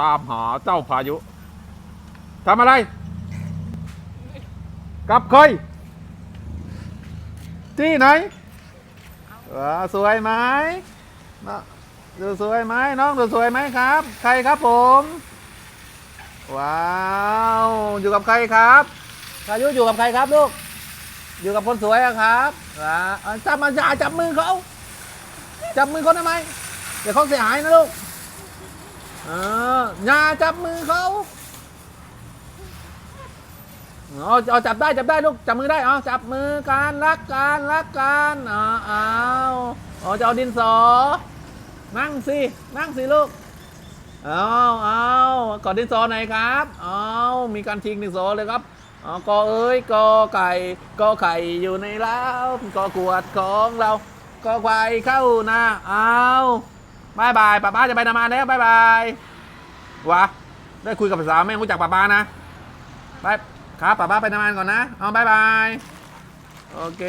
ตามหาเจ้าพายุทำอะไรกับใครที่ไหนสวยไหมน้องดูสวยไหมน้องดูสวยไหมครับ ใครครับผม ว้าวอยู่กับใครครับพายุอยู่กับใครครับลูกอยู่กับคนสวยอะครับจับมาอย่าจับมือเขาจับมือเขาทำไมเดี๋ยวเขาเสียหายนะลูกเออ อย่าจับมือเขาเอาเอาจับได้จับได้ลูกจับมือได้เอาจับมือกันรักกันรักกันเอาเอาเอาจะเอาดินสอ นั่งสินั่งสิลูกเอาเอากอดดินสอหน่อยครับเอามีการทิ้งดินสอเลยครับเอากอเอ้ยกอไก่กอไข่อยู่ในเล้ากอกวดของเรากอควายเข้านาเอาบายบายป้าป้าจะไปทำงานแล้วบายบาย วะได้คุยกับสาวแม่งรู้จักป้าป้านะไปครับป้าป้าไปทำงานก่อนนะ เอาบายบาย โอเค